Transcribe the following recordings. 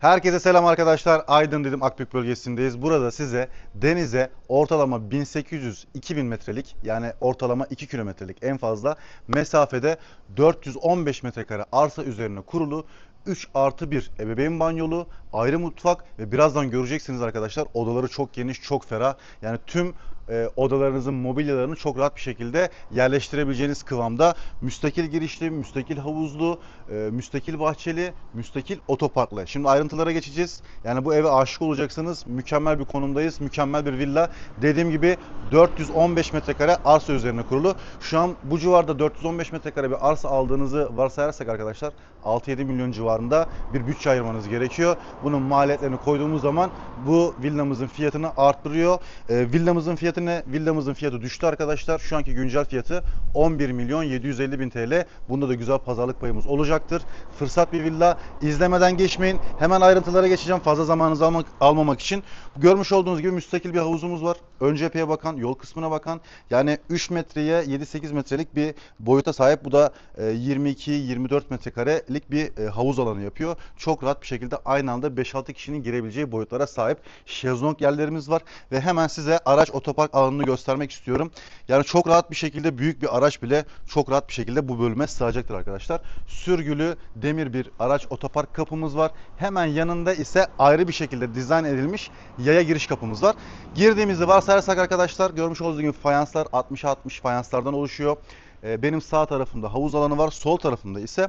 Herkese selam arkadaşlar. Aydın dedim Akbük bölgesindeyiz. Burada size denize ortalama 1800-2000 metrelik yani ortalama 2 kilometrelik en fazla mesafede 415 metrekare arsa üzerine kurulu 3 artı 1 ebeveyn banyolu, ayrı mutfak ve birazdan göreceksiniz arkadaşlar odaları çok geniş, çok ferah. Yani tüm e, odalarınızın mobilyalarını çok rahat bir şekilde yerleştirebileceğiniz kıvamda müstakil girişli, müstakil havuzlu, e, müstakil bahçeli, müstakil otoparklı. Şimdi ayrıntılara geçeceğiz. Yani bu eve aşık olacaksınız. Mükemmel bir konumdayız. Mükemmel bir villa. Dediğim gibi 415 metrekare arsa üzerine kurulu. Şu an bu civarda 415 metrekare bir arsa aldığınızı varsayarsak arkadaşlar 6-7 milyon civarında bir bütçe ayırmanız gerekiyor. Bunun maliyetlerini koyduğumuz zaman bu villamızın fiyatını arttırıyor. E, villamızın fiyatı ne? Villamızın fiyatı düştü arkadaşlar. Şu anki güncel fiyatı 11 milyon 750 bin TL. Bunda da güzel pazarlık payımız olacaktır. Fırsat bir villa. İzlemeden geçmeyin. Hemen ayrıntılara geçeceğim fazla zamanınızı almak, almamak için. Görmüş olduğunuz gibi müstakil bir havuzumuz var. Ön cepheye bakan, yol kısmına bakan. Yani 3 metreye 7-8 metrelik bir boyuta sahip. Bu da e, 22-24 metrekarelik bir e, havuz alanı yapıyor. Çok rahat bir şekilde aynı anda 5-6 kişinin girebileceği boyutlara sahip şezlong yerlerimiz var. Ve hemen size araç otopark alanını göstermek istiyorum. Yani çok rahat bir şekilde büyük bir araç bile çok rahat bir şekilde bu bölüme sığacaktır arkadaşlar. Sürgülü demir bir araç otopark kapımız var. Hemen yanında ise ayrı bir şekilde dizayn edilmiş yaya giriş kapımız var. Girdiğimizde varsayarsak arkadaşlar görmüş olduğunuz gibi fayanslar 60'a 60 fayanslardan oluşuyor. Ee, Benim sağ tarafımda havuz alanı var. Sol tarafımda ise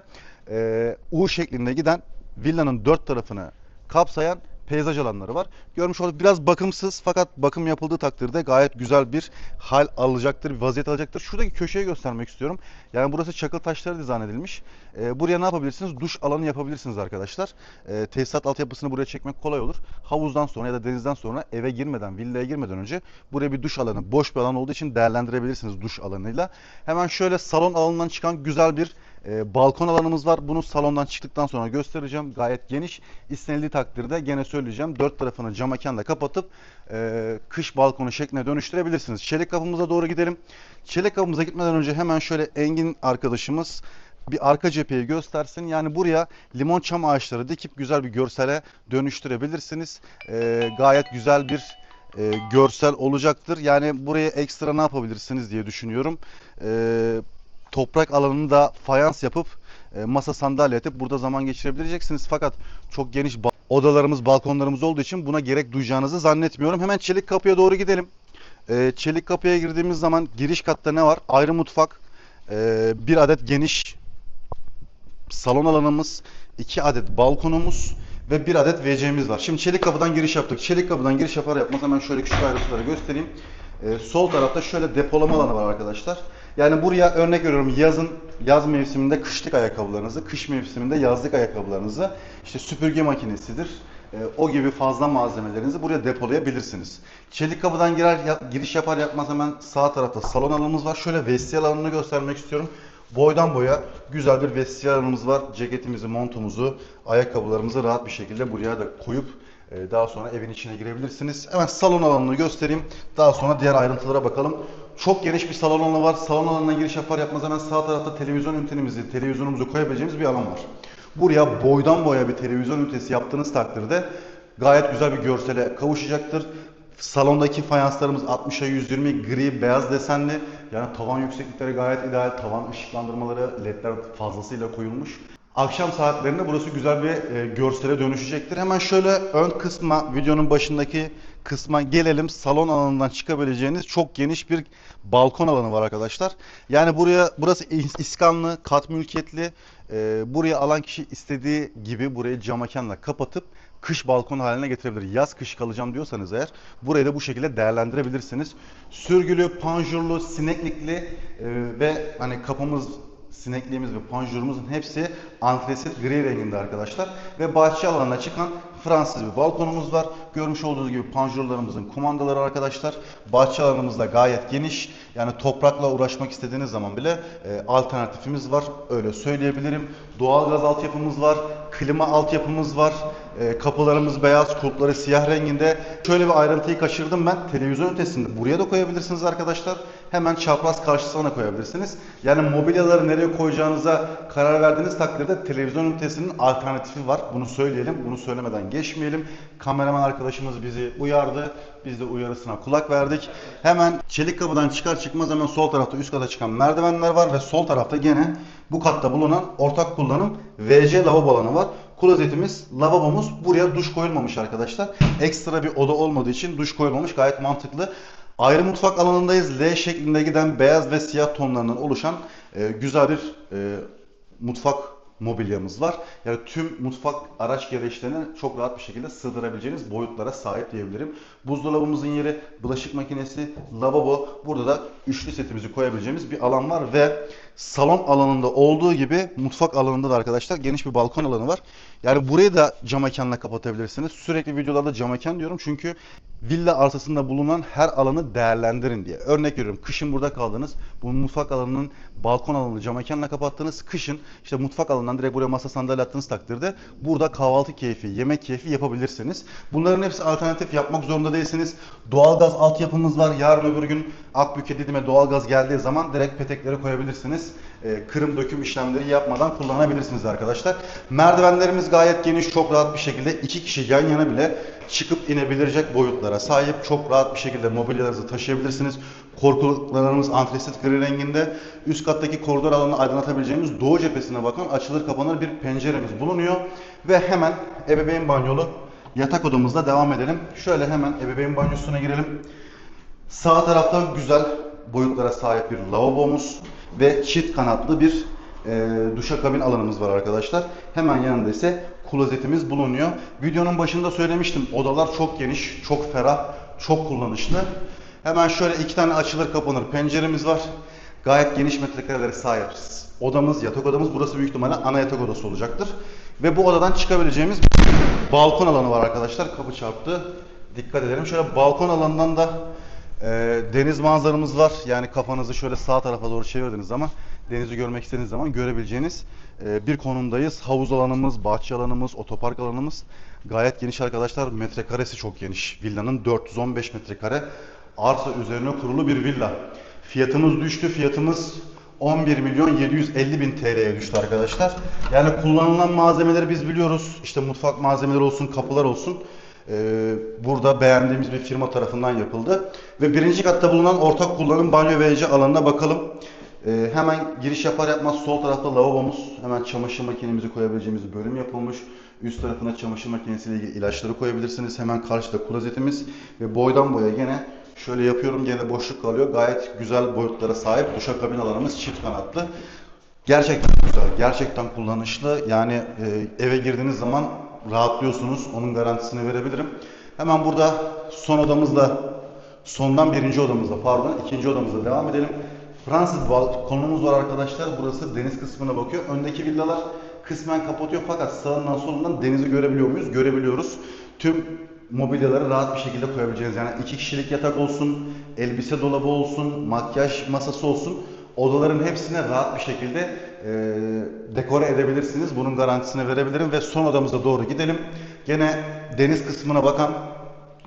e, U şeklinde giden villanın dört tarafını kapsayan peyzaj alanları var. Görmüş olduğunuz biraz bakımsız fakat bakım yapıldığı takdirde gayet güzel bir hal alacaktır, bir vaziyet alacaktır. Şuradaki köşeyi göstermek istiyorum. Yani burası çakıl taşları dizayn edilmiş. Ee, buraya ne yapabilirsiniz? Duş alanı yapabilirsiniz arkadaşlar. Ee, tesisat altyapısını buraya çekmek kolay olur. Havuzdan sonra ya da denizden sonra eve girmeden, villaya girmeden önce buraya bir duş alanı, boş bir alan olduğu için değerlendirebilirsiniz duş alanıyla. Hemen şöyle salon alanından çıkan güzel bir e, balkon alanımız var. Bunu salondan çıktıktan sonra göstereceğim. Gayet geniş. İstenildiği takdirde gene söyleyeceğim. Dört tarafını cam mekanla kapatıp e, kış balkonu şekline dönüştürebilirsiniz. Çelik kapımıza doğru gidelim. Çelik kapımıza gitmeden önce hemen şöyle Engin arkadaşımız bir arka cepheyi göstersin. Yani buraya limon çam ağaçları dikip güzel bir görsele dönüştürebilirsiniz. E, gayet güzel bir e, görsel olacaktır. Yani buraya ekstra ne yapabilirsiniz diye düşünüyorum. E, toprak alanını da fayans yapıp e, masa sandalye atıp burada zaman geçirebileceksiniz. Fakat çok geniş ba- odalarımız, balkonlarımız olduğu için buna gerek duyacağınızı zannetmiyorum. Hemen çelik kapıya doğru gidelim. E, çelik kapıya girdiğimiz zaman giriş katta ne var? Ayrı mutfak, e, bir adet geniş salon alanımız, iki adet balkonumuz ve bir adet WC'miz var. Şimdi çelik kapıdan giriş yaptık. Çelik kapıdan giriş yapar yapmaz hemen şöyle küçük ayrıntıları göstereyim. Ee, sol tarafta şöyle depolama alanı var arkadaşlar. Yani buraya örnek veriyorum yazın yaz mevsiminde kışlık ayakkabılarınızı, kış mevsiminde yazlık ayakkabılarınızı, işte süpürge makinesidir. e, o gibi fazla malzemelerinizi buraya depolayabilirsiniz. Çelik kapıdan girer giriş yapar yapmaz hemen sağ tarafta salon alanımız var. Şöyle vestiyer alanını göstermek istiyorum. Boydan boya güzel bir vestiyer alanımız var. Ceketimizi, montumuzu, ayakkabılarımızı rahat bir şekilde buraya da koyup e, daha sonra evin içine girebilirsiniz. Hemen salon alanını göstereyim. Daha sonra diğer ayrıntılara bakalım. Çok geniş bir salon alanı var. Salon alanına giriş yapar yapmaz hemen sağ tarafta televizyon ünitemizi, televizyonumuzu koyabileceğimiz bir alan var. Buraya boydan boya bir televizyon ünitesi yaptığınız takdirde gayet güzel bir görsele kavuşacaktır. Salondaki fayanslarımız 60'a 120 gri beyaz desenli. Yani tavan yükseklikleri gayet ideal. Tavan ışıklandırmaları ledler fazlasıyla koyulmuş. Akşam saatlerinde burası güzel bir e, görsele dönüşecektir. Hemen şöyle ön kısma, videonun başındaki kısma gelelim. Salon alanından çıkabileceğiniz çok geniş bir balkon alanı var arkadaşlar. Yani buraya burası is- iskanlı, kat mülkiyetli. E, buraya alan kişi istediği gibi burayı cam mekanla kapatıp kış balkon haline getirebilir. Yaz kış kalacağım diyorsanız eğer burayı da bu şekilde değerlendirebilirsiniz. Sürgülü, panjurlu, sineklikli e, ve hani kapımız sinekliğimiz ve panjurumuzun hepsi antresit gri renginde arkadaşlar. Ve bahçe alanına çıkan Fransız bir balkonumuz var. Görmüş olduğunuz gibi panjurlarımızın kumandaları arkadaşlar. Bahçe alanımız da gayet geniş. Yani toprakla uğraşmak istediğiniz zaman bile e, alternatifimiz var. Öyle söyleyebilirim. Doğalgaz altyapımız var. Klima altyapımız var. E, kapılarımız beyaz, kulpları siyah renginde. Şöyle bir ayrıntıyı kaçırdım ben. Televizyon ünitesini buraya da koyabilirsiniz arkadaşlar. Hemen çapraz karşısına da koyabilirsiniz. Yani mobilyaları nereye koyacağınıza karar verdiğiniz takdirde televizyon ünitesinin alternatifi var. Bunu söyleyelim. Bunu söylemeden geçmeyelim. Kameraman arkadaşımız bizi uyardı. Biz de uyarısına kulak verdik. Hemen çelik kapıdan çıkar çıkmaz hemen sol tarafta üst kata çıkan merdivenler var ve sol tarafta gene bu katta bulunan ortak kullanım WC lavabo alanı var. Klozetimiz, lavabomuz buraya duş koyulmamış arkadaşlar. Ekstra bir oda olmadığı için duş koyulmamış gayet mantıklı. Ayrı mutfak alanındayız. L şeklinde giden beyaz ve siyah tonlarından oluşan e, güzel bir e, mutfak mobilyamız var. Yani tüm mutfak araç gereçlerini çok rahat bir şekilde sığdırabileceğiniz boyutlara sahip diyebilirim. Buzdolabımızın yeri, bulaşık makinesi, lavabo. Burada da üçlü setimizi koyabileceğimiz bir alan var ve salon alanında olduğu gibi mutfak alanında da arkadaşlar geniş bir balkon alanı var. Yani burayı da cam mekanla kapatabilirsiniz. Sürekli videolarda cam mekan diyorum çünkü villa arsasında bulunan her alanı değerlendirin diye. Örnek veriyorum kışın burada kaldınız. Bu mutfak alanının balkon alanını cam mekanla kapattınız. Kışın işte mutfak alanından direkt buraya masa sandalye attığınız takdirde burada kahvaltı keyfi, yemek keyfi yapabilirsiniz. Bunların hepsi alternatif yapmak zorunda değilsiniz. Doğalgaz altyapımız var. Yarın öbür gün Akbük'e Didim'e doğalgaz geldiği zaman direkt peteklere koyabilirsiniz. Ee, kırım döküm işlemleri yapmadan kullanabilirsiniz arkadaşlar. Merdivenlerimiz gayet geniş, çok rahat bir şekilde iki kişi yan yana bile çıkıp inebilecek boyutlara sahip. Çok rahat bir şekilde mobilyalarınızı taşıyabilirsiniz. Korkuluklarımız antresit gri renginde. Üst kattaki koridor alanını aydınlatabileceğimiz doğu cephesine bakan açılır kapanır bir penceremiz bulunuyor. Ve hemen ebeveyn banyolu yatak odamızda devam edelim. Şöyle hemen ebeveyn banyosuna girelim. Sağ tarafta güzel boyutlara sahip bir lavabomuz ve çift kanatlı bir e, duşakabin alanımız var arkadaşlar. Hemen yanında ise klozetimiz bulunuyor. Videonun başında söylemiştim. Odalar çok geniş, çok ferah, çok kullanışlı. Hemen şöyle iki tane açılır kapanır penceremiz var. Gayet geniş metrekarelere sahip odamız, yatak odamız. Burası büyük ihtimalle ana yatak odası olacaktır. Ve bu odadan çıkabileceğimiz balkon alanı var arkadaşlar. Kapı çarptı. Dikkat edelim. Şöyle balkon alanından da ee, deniz manzaramız var. Yani kafanızı şöyle sağ tarafa doğru çevirdiğiniz zaman denizi görmek istediğiniz zaman görebileceğiniz e, bir konumdayız. Havuz alanımız, bahçe alanımız, otopark alanımız gayet geniş arkadaşlar. Metrekaresi çok geniş. Villanın 415 metrekare arsa üzerine kurulu bir villa. Fiyatımız düştü. Fiyatımız 11 milyon 750 bin TL'ye düştü arkadaşlar. Yani kullanılan malzemeleri biz biliyoruz. İşte mutfak malzemeleri olsun, kapılar olsun. Ee, burada beğendiğimiz bir firma tarafından yapıldı. Ve birinci katta bulunan ortak kullanım banyo ve ece alanına bakalım. Ee, hemen giriş yapar yapmaz sol tarafta lavabomuz. Hemen çamaşır makinemizi koyabileceğimiz bölüm yapılmış. Üst tarafına çamaşır makinesiyle ilgili ilaçları koyabilirsiniz. Hemen karşıda klozetimiz ve boydan boya gene şöyle yapıyorum gene boşluk kalıyor. Gayet güzel boyutlara sahip duşakabin alanımız çift kanatlı. Gerçekten güzel, gerçekten kullanışlı. Yani e, eve girdiğiniz zaman rahatlıyorsunuz. Onun garantisini verebilirim. Hemen burada son odamızla, sondan birinci odamızla pardon, ikinci odamızla devam edelim. Fransız balkonumuz var arkadaşlar. Burası deniz kısmına bakıyor. Öndeki villalar kısmen kapatıyor fakat sağından solundan denizi görebiliyor muyuz? Görebiliyoruz. Tüm mobilyaları rahat bir şekilde koyabileceğiniz yani iki kişilik yatak olsun, elbise dolabı olsun, makyaj masası olsun odaların hepsine rahat bir şekilde e, dekore edebilirsiniz. Bunun garantisini verebilirim ve son odamıza doğru gidelim. Gene deniz kısmına bakan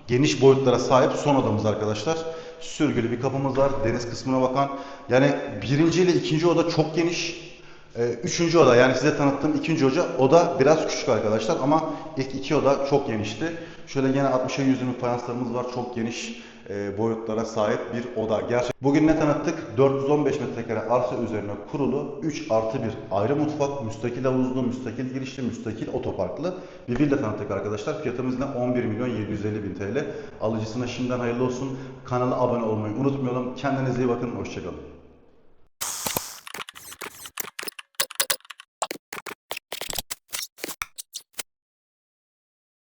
geniş boyutlara sahip son odamız arkadaşlar. Sürgülü bir kapımız var deniz kısmına bakan. Yani birinci ile ikinci oda çok geniş. Ee, üçüncü oda yani size tanıttığım ikinci oda oda biraz küçük arkadaşlar ama ilk iki oda çok genişti. Şöyle gene 60'a 120 fayanslarımız var. Çok geniş e, boyutlara sahip bir oda. Gerçek. Bugün ne tanıttık? 415 metrekare arsa üzerine kurulu 3 artı 1 ayrı mutfak, müstakil havuzlu, müstakil girişli, müstakil otoparklı bir villa tanıttık arkadaşlar. Fiyatımız ne? 11 milyon 750 bin TL. Alıcısına şimdiden hayırlı olsun. Kanala abone olmayı unutmayalım. Kendinize iyi bakın. Hoşçakalın.